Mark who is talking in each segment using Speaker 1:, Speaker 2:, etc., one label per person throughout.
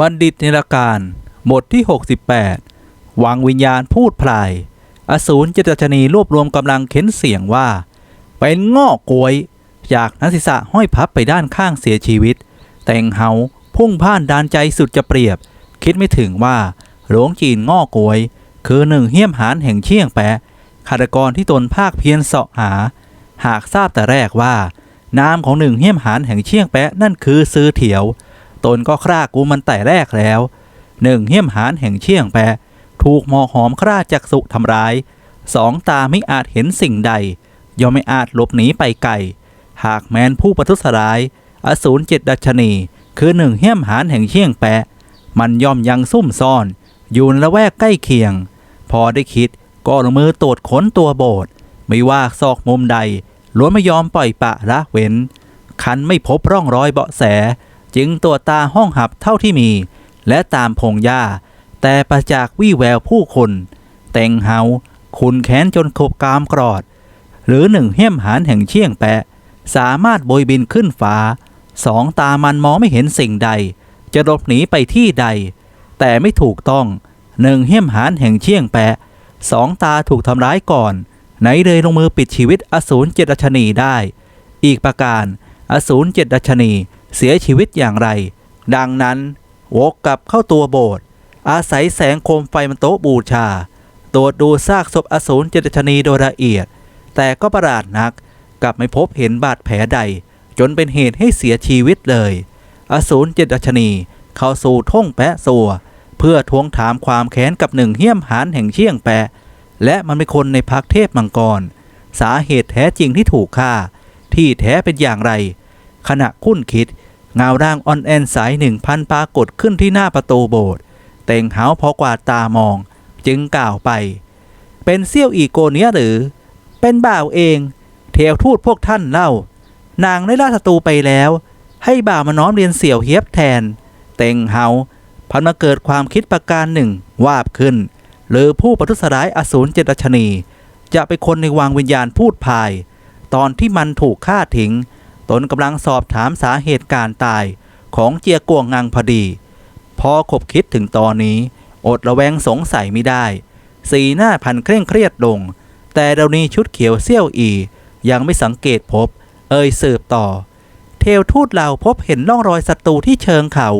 Speaker 1: บัณฑิตในรการบทที่ 68 วังวิญญาณพูดพลาย อสูรเจตชนีรวบรวมกำลังเข็นเสียงว่า เป็นง้อกวย จากนักศิษะห้อยพับไปด้านข้างเสียชีวิต แต่งเฮาพุ่งพ่านดานใจสุดจะเปรียบ คิดไม่ถึงว่าหลวงจีนง้อกวย คือหนึ่งเหี้ยมหานแห่งเชียงแปะฆาตกรที่ตนภาคเพียรเสาะหา หากทราบแต่แรกว่า นามของหนึ่งเหี้ยมหานแห่งเชียงแปะนั่นคือซื้อเถียว ตนก็คร่ากูมันแต่แรกแล้วหนึ่งเหี้ยมหานแห่งเชียงแปะถูกหมอหอมคร่าจักสุทำร้ายสองตาไม่อาจเห็นสิ่งใดย่อมไม่อาจหลบหนีไปไกลหากแม้นผู้ประทุษร้าย อสูรเจ็ดดัชนี คือหนึ่งเหี้ยมหานแห่งเชียงแปะ มันย่อมยังซุ่มซ่อน อยู่ในละแวกใกล้เคียง พอได้คิดก็ลงมือตรวจค้นตัวโบสไม่ว่าซอกมุมใดล้วนไม่ยอมปล่อยปะละเว้น คันไม่พบร่องรอยเบาะแส จึงตรวจตาห้องหับเท่าที่มี และตามพงหญ้า แต่ประจากวี่แววผู้คน แต่งเฮาคุณแค้นจนขบกามกรอด หรือหนึ่งเหี้ยมหานแห่งเชียงแปะ สามารถโบยบินขึ้นฟ้า สองตามันมองไม่เห็นสิ่งใด จะหลบหนีไปที่ใด แต่ไม่ถูกต้องหนึ่งเหี้ยมหานแห่งเชียงแปะสองตาถูกทำร้ายก่อน ไหนเลยลงมือปิดชีวิตอสูรเจตชนีได้ อีกประการ อสูรเจตชนี เสียชีวิตอย่างไร ดังนั้นวกกลับเข้าตัวโบสถ์อาศัยแสงโคมไฟมันโต๊ะบูชา ตรวจดูซากศพอสูรเจตชนีโดยละเอียด แต่ก็ประหลาดนักกลับไม่พบเห็นบาดแผลใด จนเป็นเหตุให้เสียชีวิตเลย อสูรเจตชนีเข้าสู่ท่งแปะสัวเพื่อทวงถามความแค้นกับหนึ่งเหี้ยมหานแห่งเชียงแปะ และมันเป็นคนในพักเทพมังกร สาเหตุแท้จริงที่ถูกฆ่า ที่แท้เป็นอย่างไร ขณะคุ้นคิด เงาร่างอ่อนแอนสายหนึ่งพันปรากฏขึ้นที่หน้าประตูโบสถ์เต่งหาวพอกวาดตามอง จึงกล่าวไป เป็นเซี่ยวอีโกเนียหรือ เป็นบ่าวเอง เทวทูตพวกท่านเล่า นางได้ล่าศัตรูไปแล้ว ให้บ่าวมาน้อมเรียนเสี่ยวเฮียบแทน เต่งเฮาพันมาเกิดความคิดประการหนึ่งวาบขึ้น หรือผู้ประทุษร้ายอสูรเจตชนี จะเป็นคนในวังวิญญาณพูดพาย ตอนที่มันถูกฆ่าทิ้ง ตนกำลังสอบถามสาเหตุการตายของเจียกวงงังพอดี พอคบคิดถึงตอนนี้ อดระแวงสงสัยไม่ได้ สีหน้าพันเคร่งเครียดลง แต่เดี๋ยวนี้ชุดเขียวเซี่ยวอี ยังไม่สังเกตพบ เอ่ยสืบต่อ เทวทูตเราพบเห็นร่องรอยศัตรูที่เชิงเขา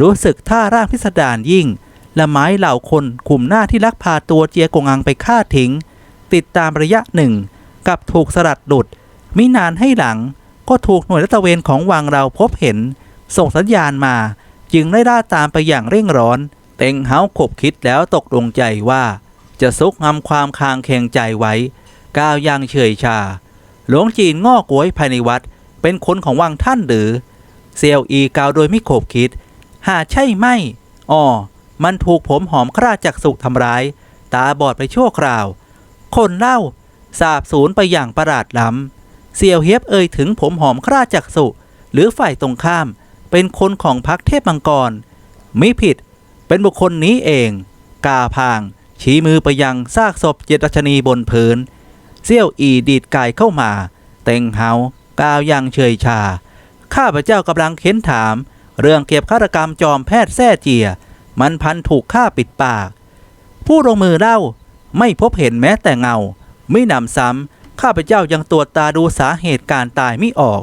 Speaker 1: รู้สึกท่าร่างพิสดารยิ่ง และไม้เหล่าคนคุมหน้าที่ลักพาตัวเจียกวงงังไปฆ่าทิ้ง ติดตามระยะหนึ่งกับถูกสลัดหลุดมินานให้หลัง ก็ถูกหน่วยรัตเวนของวังเราพบเห็น ส่งสัญญาณมา จึงได้ล่าตามไปอย่างเร่งร้อน เต็งเฮาขบคิดแล้วตกลงใจว่า จะซุกงำความคางแข็งใจไว้ ก้าวย่างเฉยชา หลวงจีนงอกวยภายในวัด เป็นคนของวังท่านหรือ เซียวอีกาวโดยไม่ขบคิด หาใช่ไหมอ๋อมันถูกผมหอมคราจากสุขทำร้าย ตาบอดไปชั่วคราว คนเล่าสาบสูญไปอย่างประหลาดล้ำ เสี่ยวเฮียบเอ่ยถึงผมหอมคราจักสุหรือฝ่ายตรงข้าม เป็นคนของพักเทพมังกรมิผิด เป็นบุคคลนี้เอง กาพาง ชี้มือไปยังซากศพเจตชนีบนพื้นเซี่ยวอีดีดกายเข้ามา เต็งเฮากาวยังเฉยชา ข้าพเจ้ากำลังเค้นถาม เรื่องเก็บฆาตกรรมจอมแพทย์แท้เจีย มันพันถูกฆ่าปิดปาก ผู้ลงมือเล่าไม่พบเห็นแม้แต่เงา ไม่นำซ้ำ ข้าพเจ้ายังตรวจตาดูสาเหตุการตายไม่ออก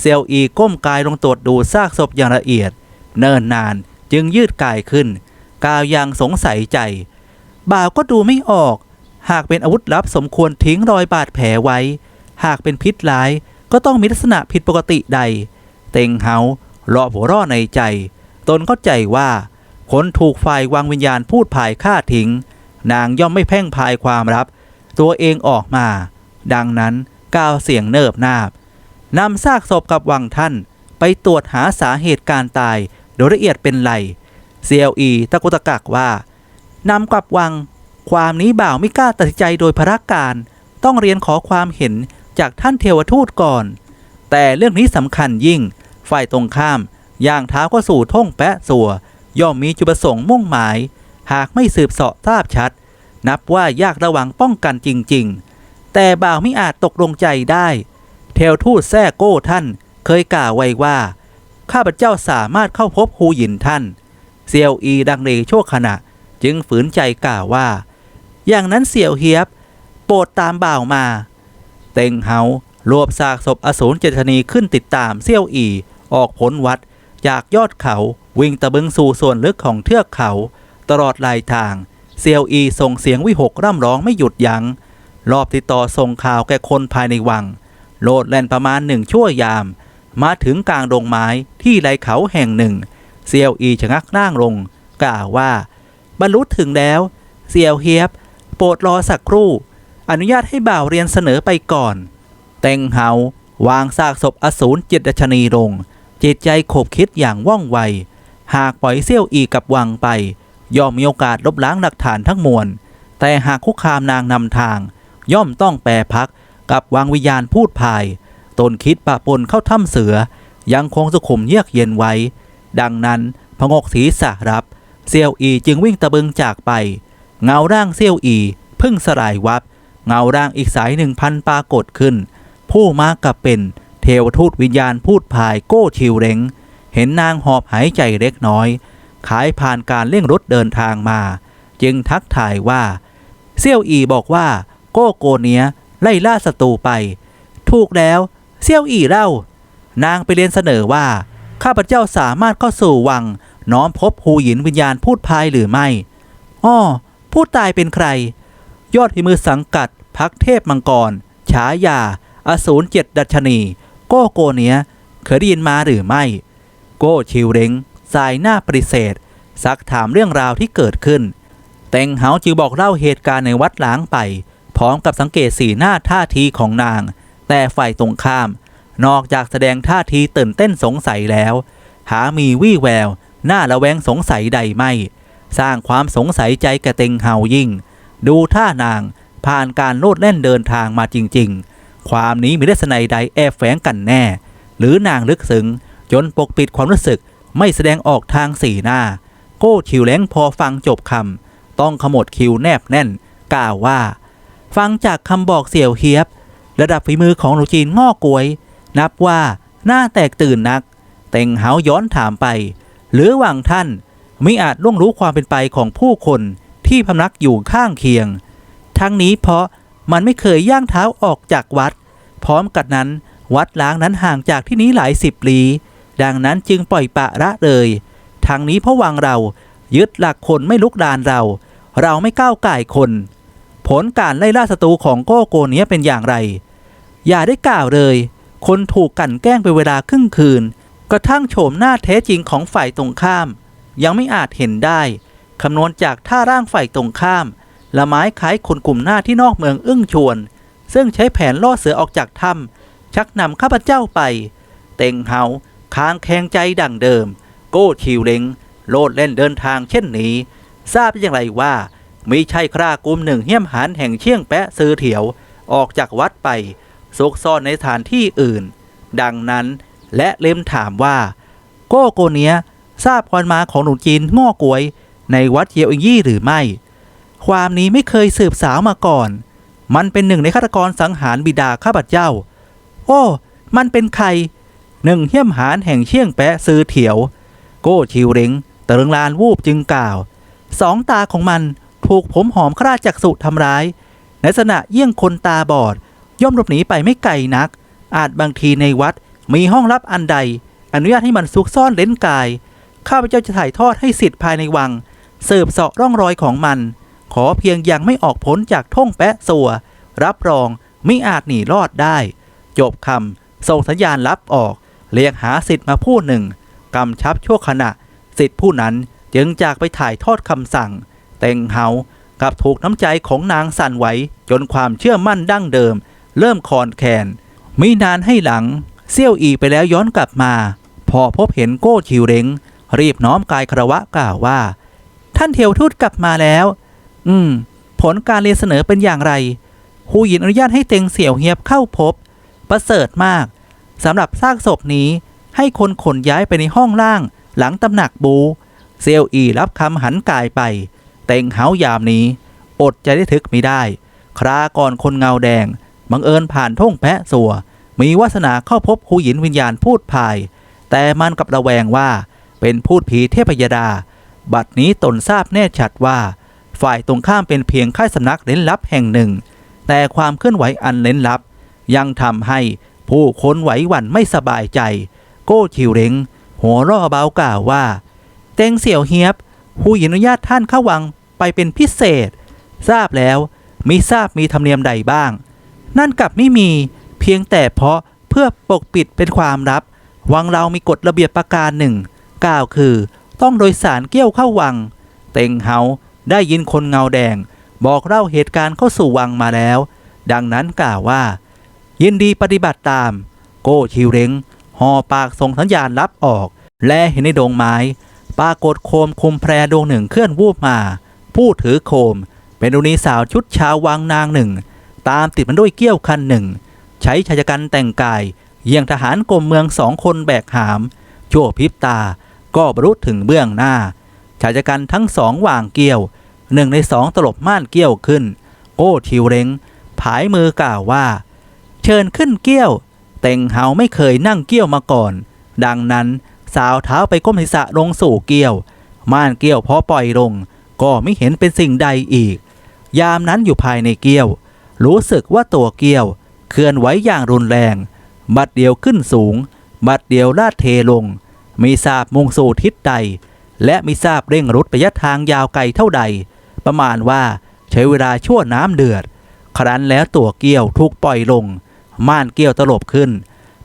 Speaker 1: เซลอีก้มกายลงตรวจดูซากศพอย่างละเอียด เนิ่นนานจึงยืดกายขึ้น กาวยังสงสัยใจ บ่าวก็ดูไม่ออก หากเป็นอาวุธลับสมควรทิ้งรอยบาดแผลไว้ หากเป็นพิษร้ายก็ต้องมีลักษณะผิดปกติใด เต็งเฮาเลาะหัวร่อในใจ ตนเข้าใจว่าคนถูกฝ่ายวางวิญญาณพูดภายฆ่าทิ้ง นางย่อมไม่แพ่งพายความลับ ตัวเองออกมา ดังนั้นก้าวเสียงเนิบนาบนำซากศพกับวังท่าน ไปตรวจหาสาเหตุการตาย โดยละเอียดเป็นไรเซียวอีตะกุตะกักว่านำกลับวัง ความนี้บ่าวไม่กล้าตัดสินใจโดยพระการ ต้องเรียนขอความเห็นจากท่านเทวทูตก่อน แต่เรื่องนี้สำคัญยิ่ง ฝ่ายตรงข้าม ย่างเท้าก็สู่ท่งแปะสัว ย่อมมีจุดประสงค์มุ่งหมาย หากไม่สืบเสาะทราบชัด นับว่ายากระวังป้องกันจริง ๆ แต่บ่าวไม่อาจตกลงใจได้ เทวทูตแท้โก้ท่านเคยกล่าวไว้ว่า ข้าพเจ้าสามารถเข้าพบฮูหยินท่าน เซียวอีดังเลชั่วขณะจึงฝืนใจกล่าวว่า อย่างนั้นเสี่ยวเฮียบ โปรดตามบ่าวมา เต็งเฮารวบซากศพอสูรเจตนีขึ้นติดตามเซี่ยวอีออกพ้นวัดจากยอดเขาวิ่งตะบึงสู่ส่วนลึกของเทือกเขา ตลอดลายทาง เซียวอีส่งเสียงวิหกร่ำร้องไม่หยุดยัง้ง รอบติดต่อส่งข่าวแก่คนภายในวัง โลดแล่นประมาณหนึ่งชั่วยาม มาถึงกลางดงไม้ที่ไหลเขาแห่งหนึ่ง เซียวอีชะงักนั่งลง กล่าวว่า บรรลุถึงแล้ว เซียวเฮียบ โปรดรอสักครู่ อนุญาตให้บ่าวเรียนเสนอไปก่อน เต็งเฮาวางซากศพอสูรเจิตชนีลง จิตใจขบคิดอย่างว่องไว หากปล่อยเซี่ยวอีกับวังไป ย่อมมีโอกาสลบล้างหลักฐานทั้งมวล แต่หากคุกคามนางนำทาง ย่อมต้องแปรพักกับวังวิญญาณพูดพาย ตนคิดปะปนเข้าถ้ำเสือ ยังคงสุขุมเยือกเย็นไว้ ดังนั้นพงกศีรษะรับ เซี่ยวอีจึงวิ่งตะบึงจากไป เงาร่างเซี่ยวอีพึ่งสลายวับ เงาร่างอีกสายหนึ่งพันปรากฏขึ้น ผู้มากับเป็นเทวทูตวิญญาณพูดพายโก้ชิวเร็งเห็นนางหอบหายใจเล็กน้อย ขายผ่านการเร่งรถเดินทางมา จึงทักทายว่า เซี่ยวอีบอกว่า โก้โกเนียไล่ล่าศัตรูไป ถูกแล้วเซี่ยวอีเล่า นางไปเรียนเสนอว่า ข้าพเจ้าสามารถเข้าสู่วัง น้อมพบหูหยินวิญญาณพูดพายหรือไม่อ้อผู้ตายเป็นใคร ยอดพิมือสังกัดพักเทพมังกร ฉายา อสูรเจ็ดดัชนี โก้โกเนียเคยได้ยินมาหรือไม่ โก้ชิวเร็งสายหน้าปฏิเสธ ซักถามเรื่องราวที่เกิดขึ้น เต็งเหาจึงบอกเล่าเหตุการณ์ในวัดหลางไป พร้อมกับสังเกตสีหน้าท่าทีของนาง แต่ฝ่ายตรงข้าม นอกจากแสดงท่าทีตื่นเต้นสงสัยแล้ว หามีวี่แวว หน้าระแวงสงสัยใดไม่ สร้างความสงสัยใจแก่เตงเฮายิ่ง ดูท่านางผ่านการโลดเล่นเดินทางมาจริง ๆ ความนี้มีลักษณะใดแอบแฝงกันแน่ หรือนางลึกซึ้งจนปกปิดความรู้สึกไม่แสดงออกทางสีหน้า โก้ชิวเล้งพอฟังจบคำต้องขมวดคิวแนบแน่น กล่าวว่า ฟังจากคำบอกเสี่ยวเฮียบ ระดับฝีมือของหนูจีนง้อกวย นับว่าหน้าแตกตื่นนักเต็งเหาย้อนถามไป หรือหวังท่านมิอาจล่วงรู้ความเป็นไปของผู้คนที่พำนักอยู่ข้างเคียง ทั้งนี้เพราะมันไม่เคยย่างเท้าออกจากวัด พร้อมกับนั้น วัดล้างนั้นห่างจากที่นี้หลายสิบลี้ ดังนั้นจึงปล่อยปะละเลยทางนี้เพราะวังเรายึดหลักคนไม่ลุกดานเรา เราไม่ก้าวไก่คน ผลการไล่ล่าศัตรูของโกโกเนี้ยเป็นอย่างไร อย่าได้กล่าวเลย คนถูกกันแกล้งไปเวลาครึ่งคืน กระทั่งโฉมหน้าแท้จริงของฝ่ายตรงข้าม ยังไม่อาจเห็นได้คำนวณจากท่าร่างฝ่ายตรงข้าม ละไม้คล้ายคนกลุ่มหน้าที่นอกเมืองอึ้งชวน ซึ่งใช้แผนล่อเสือออกจากถ้ำชักนำข้าพเจ้าไป เต็งเฮาค้างแข็งใจดั่งเดิม โก้ชิวเลงโลดเล่นเดินทางเช่นนี้ ทราบได้อย่างไรว่า มีใช่ครากุมหนึ่งเหี้ยมหานแห่งเชียงแปะซื้อเถียว ออกจากวัดไปซุกซ่อนในสถานที่อื่น ดังนั้นและเล่มถามว่า โก้โกเนียทราบความมาของหนุนจีนง้อกวย ในวัดเยียวอิงยี่หรือไม่ ความนี้ไม่เคยสืบสาวมาก่อน มันเป็นหนึ่งในฆาตกรสังหารบิดาข้าพเจ้า โอ้ มันเป็นใครหนึ่งเหี้ยมหานแห่งเชียงแปะซื้อเถียว โก้ชิวเร็งตะลึงลานวูบจึงกล่าว สองตาของมัน ถูกผมหอมคราจากสุทำร้าย ในลักษณะเยี่ยงคนตาบอด ย่อมหลบหนีไปไม่ไกลนัก อาจบางทีในวัดมีห้องลับอันใด อนุญาตให้มันซุกซ่อนเล้นกาย ข้าพเจ้าจะถ่ายทอดให้สิทธิ์ภายในวัง เสืบเสาะร่องรอยของมัน ขอเพียงยังไม่ออกพ้นจากท่งแปะสัว รับรองไม่อาจหนีรอดได้ จบคำส่งสัญญาณรับออก เรียกหาสิทธิ์มาผู้หนึ่งกำชับชั่วขณะ สิทธิ์ผู้นั้นจึงจากไปถ่ายทอดคำสั่ง เต็งเฮากับถูกน้ำใจของนางสั่นไหวจนความเชื่อมั่นดั้งเดิม เริ่มคลอนแคนไม่นานให้หลัง เซี่ยวอีไปแล้วย้อนกลับมา พอพบเห็นโก้ชิวเร็งรีบน้อมกายคารวะกล่าวว่า ท่านเทวทูตกลับมาแล้ว อืม ผลการเรียนเสนอเป็นอย่างไรฮูหยินอนุญาตให้เต็งเสี่ยวเฮียบเข้าพบ ประเสริฐมากสำหรับซากศพนี้ให้คนขนย้ายไปในห้องล่าง หลังตำหนักบู เซียวอีรับคำหันกายไป เต็งเฮายามนี้ อดใจได้ทึกไม่ได้ คราก่อนคนเงาแดง บังเอิญผ่านท่งแพะสัว มีวาสนาเข้าพบหูหยินวิญญาณพูดพาย แต่มันกับระแวงว่า เป็นพูดผีเทพยดา บัดนี้ตนทราบแน่ชัดว่า ฝ่ายตรงข้ามเป็นเพียงค่ายสำนักเล้นลับแห่งหนึ่ง แต่ความเคลื่อนไหวอันเล้นลับ ยังทำให้ผู้คนไหวหวั่นไม่สบายใจ โก้ชิวเร็งหัวร่อเบากล่าวว่า เต็งเสี่ยวเฮียบ ผู้อนุญาตท่านเข้าวังไปเป็นพิเศษ ทราบแล้วมิทราบมีธรรมเนียมใดบ้าง นั่นกลับไม่มีเพียงแต่เพราะเพื่อปกปิดเป็นความลับ วังเรามีกฎระเบียบประการหนึ่งกล่าวคือ ต้องโดยสารเกี้ยวเข้าวัง เต็งเฮาได้ยินคนเงาแดง บอกเล่าเหตุการณ์เข้าสู่วังมาแล้ว ดังนั้นกล่าวว่า ยินดีปฏิบัติตาม โก้ชิวเร็งห่อปากส่งสัญญาณรับออก และเห็นในดงไม้ ปรากฏโคมคุมแพรดวงหนึ่งเคลื่อนวูบมา ผู้ถือโคม เป็นดุนีสาวชุดชาววังนางหนึ่ง ตามติดมันด้วยเกี้ยวคันหนึ่ง ใช้ชายกันแต่งกาย เยี่ยงทหารกรมเมืองสองคนแบกหาม ชั่วพริบตาก็บรรลุถึงเบื้องหน้าชายกันทั้งสองวางเกี้ยวหนึ่งในสองตลบม่านเกี้ยวขึ้น โอ้ทิวเร็งผายมือกล่าวว่า เชิญขึ้นเกี้ยวเต็งเฮาไม่เคยนั่งเกี้ยวมาก่อน ดังนั้น สาวเท้าไปก้มศีรษะลงสู่เกี้ยว ม่านเกี้ยวพอปล่อยลง ก็ไม่เห็นเป็นสิ่งใดอีก ยามนั้นอยู่ภายในเกี้ยว รู้สึกว่าตัวเกี้ยว เคลื่อนไหวอย่างรุนแรง บัดเดียวขึ้นสูง บัดเดียวลาดเทลง มีทราบมุ่งสู่ทิศใด และมีทราบเร่งรุดระยะทางยาวไกลเท่าใด ประมาณว่าใช้เวลาชั่วน้ำเดือด ครั้นแล้วตัวเกี้ยวถูกปล่อยลง ม่านเกี้ยวตลบขึ้น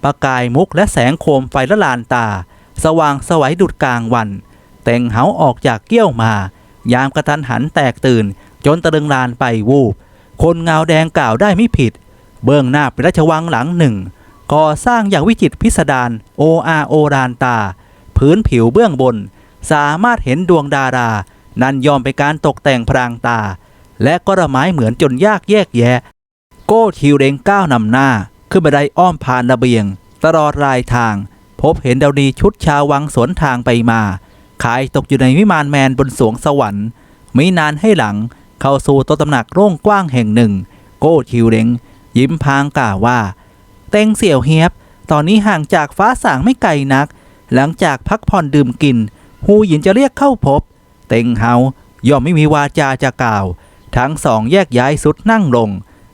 Speaker 1: ประกายมุกและแสงโคมไฟละลานตา สว่างสวัยดุดกลางวัน แต่งเหาออกจากเกี้ยวมา ยามกระทันหันแตกตื่น จนตะลึงลานไปวูบ คนเงาแดงกล่าวได้ไม่ผิด เบื้องหน้าเป็นราชวังหลังหนึ่ง ก่อสร้างอย่างวิจิตรพิสดารโออาโอรานตา พื้นผิวเบื้องบน สามารถเห็นดวงดารา นั้นยอมไปนการตกแต่งพรางตา และก็ระไม้เหมือนจนยากแยกแยะ โก้ทิวเรงก้าวนำหน้าขึ้นบันไดอ้อมผ่านระเบียง ตลอดรายทาง พบเห็นดาวดีชุดชาววังสวนทางไปมาขายตกอยู่ในวิมานแมนบนสวงสวรรค์ไม่นานให้หลังเข้าสู่ต๊ะตำหนักโร่งกว้างแห่งหนึ่ง โก้ทิวเรงยิ้มพางกล่าวว่า เต็งเสี่ยวเฮียบ ตอนนี้ห่างจากฟ้าสางไม่ไกลนัก หลังจากพักผ่อนดื่มกินหูหยินจะเรียกเข้าพบ เต็งเฮาย่อมไม่มีวาจาจะกล่าว ทั้งสองแยกย้ายสุดนั่งลง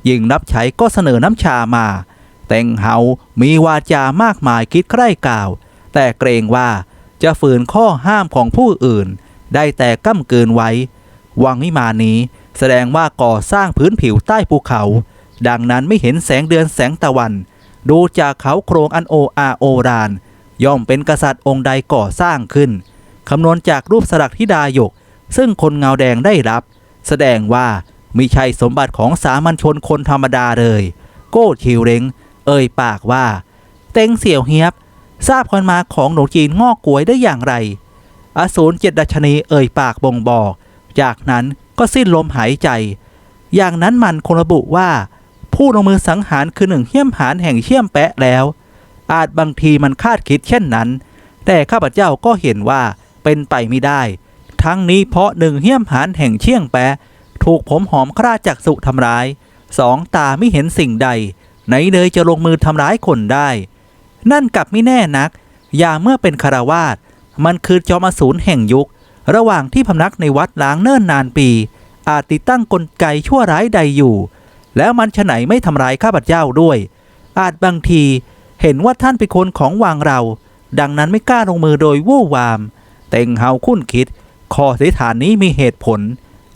Speaker 1: ยิงรับใช้ก็เสนอน้ำชามา เต็งเฮา มีวาจามากมายคิดใคร่กล่าว แต่เกรงว่าจะฝืนข้อห้ามของผู้อื่น ได้แต่ก้ำเกินไว้ วังวิมานนี้แสดงว่าก่อสร้างพื้นผิวใต้ภูเขา ดังนั้นไม่เห็นแสงเดือนแสงตะวัน ดูจากเขาโครงอันโออาโอราน ย่อมเป็นกษัตริย์องค์ใดก่อสร้างขึ้น คำนวณจากรูปสลักธิดายก ซึ่งคนเงาแดงได้รับ แสดงว่ามิใช่สมบัติของสามัญชนคนธรรมดาเลย โก้ชิวเร็ง เอ่ยปากว่า เต็งเสี่ยวเฮียบ ทราบคนมาของหนูจีนงอกกวยได้อย่างไร อสูรเจ็ดดัชนีเอ่ยปากบ่งบอก จากนั้นก็สิ้นลมหายใจ อย่างนั้นมันคงระบุว่า ผู้ลงมือสังหารคือหนึ่งเหี้ยมหานแห่งเชี่ยมแปะแล้ว อาจบางทีมันคาดคิดเช่นนั้น แต่ข้าพเจ้าก็เห็นว่าเป็นไปไม่ได้ ทั้งนี้เพราะหนึ่งเหี้ยมหานแห่งเชี่ยงแปะถูกผมหอมคร่าจักสุทำร้ายสองตาไม่เห็นสิ่งใด ไหนเลยจะลงมือทำร้ายคนได้ นั่นกลับไม่แน่นัก อย่าเมื่อเป็นคารวาสมันคือจอมอสูรแห่งยุค ระหว่างที่พำนักในวัดล้างเนิ่นนานปี อาจติดตั้งกลไกชั่วร้ายใดอยู่ แล้วมันฉะไหนไม่ทำร้ายข้าพเจ้าด้วย อาจบางทีเห็นว่าท่านเป็นคนของวางเรา ดังนั้นไม่กล้าลงมือโดยวู่วาม เต็งเฮาคุ้นคิดข้อสิฐานนี้มีเหตุผล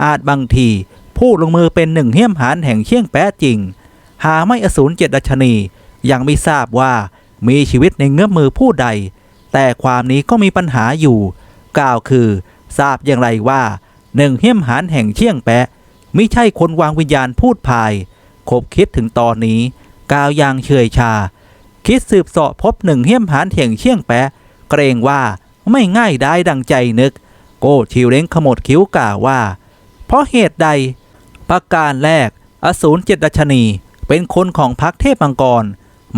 Speaker 1: อาจบางที ผู้ลงมือเป็นหนึ่งเหี้ยมหานแห่งเชี่ยงแป๊ะจริง หาไม่อสูรเจ็ดดัชนี ยังไม่ทราบว่ามีชีวิตในเงื้อมมือผู้ใด แต่ความนี้ก็มีปัญหาอยู่ กล่าวคือ ทราบอย่างไรว่าหนึ่งเหี้ยมหานแห่งเชี่ยงแปะไม่ใช่คนวางวิญญาณพูดพายคบคิดถึงตอนนี้ กล่าวอย่างเฉยชา คิดสืบเสาะพบหนึ่งเหี้ยมหานแห่งเชี่ยงแปะเกรงว่าไม่ง่ายได้ดังใจนึก โก้ชิวเล้งขมวดคิ้วกล่าวว่า เพราะเหตุใด ประการแรก อสูรเจ็ดดัชนี เป็นคนของพรรคเทพมังกร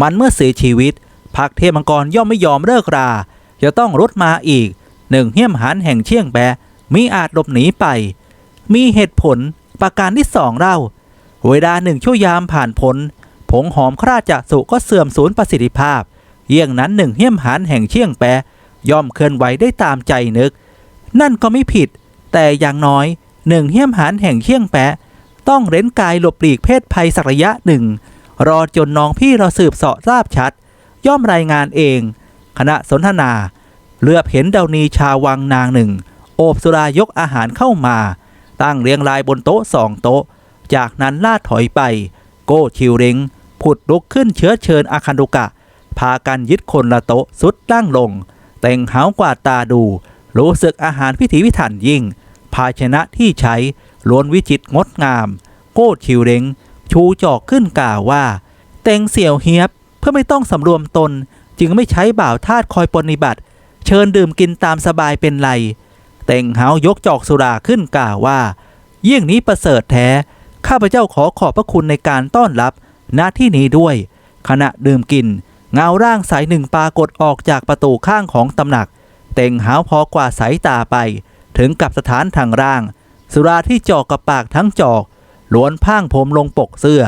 Speaker 1: มันเมื่อเสียชีวิตพรรคเทพมังกรย่อมไม่ยอมเลิกรา จะต้องรดมาอีกหนึ่งเหี้ยมหันแห่งเชียงแปะมิอาจหลบหนีไป มีเหตุผลประการที่สองเล่าเวลาหนึ่งชั่วยามผ่านพ้นผงหอมคราจะสุก็เสื่อมสูญประสิทธิภาพ เยี่ยงนั้นหนึ่งเหี้ยมหันแห่งเชียงแปะย่อมเคลื่อนไหวได้ตามใจนึก นั่นก็ไม่ผิด แต่อย่างน้อยหนึ่งเหี้ยมหานแห่งเคียงแปะ ต้องเร้นกายหลบหลีกเพศภัยสักระยะหนึ่ง รอจนน้องพี่เราสืบเสาะทราบชัด ย่อมรายงานเอง คณะสนทนา เลือบเห็นเดานีชาววังนางหนึ่ง โอบสุรายกอาหารเข้ามา ตั้งเรียงรายบนโต๊ะสองโต๊ะ จากนั้นลาดถอยไป โก้ชิวเร็งผุดลุกขึ้นเชื้อเชิญอาคันดุกะ พากันยึดคนละโต๊ะสุดตั้งลง แต่งหาวกว่าตาดู รู้สึกอาหารพิถีพิถันยิ่ง ภาชนะที่ใช้ ล้วนวิจิตรงดงาม โก้ชิวเร็งชูจอกขึ้นกล่าวว่า เต็งเสี่ยวเฮียบเพื่อไม่ต้องสำรวมตน จึงไม่ใช้บ่าวทาสคอยปฏิบัติ เชิญดื่มกินตามสบายเป็นไร เต็งเฮายกจอกสุราขึ้นกล่าวว่า เยี่ยงนี้ประเสริฐแท้ ข้าพเจ้าขอขอบพระคุณในการต้อนรับณที่นี้ด้วย ขณะดื่มกิน เงาร่างสายหนึ่งปรากฏออกจากประตูข้างของตำหนัก เต็งหาวพอกว่าสายตาไป ถึงกับสถานทางร่าง สุราที่จอกกับปากทั้งจอกล้วนพ่างผมลงปกเสื้อ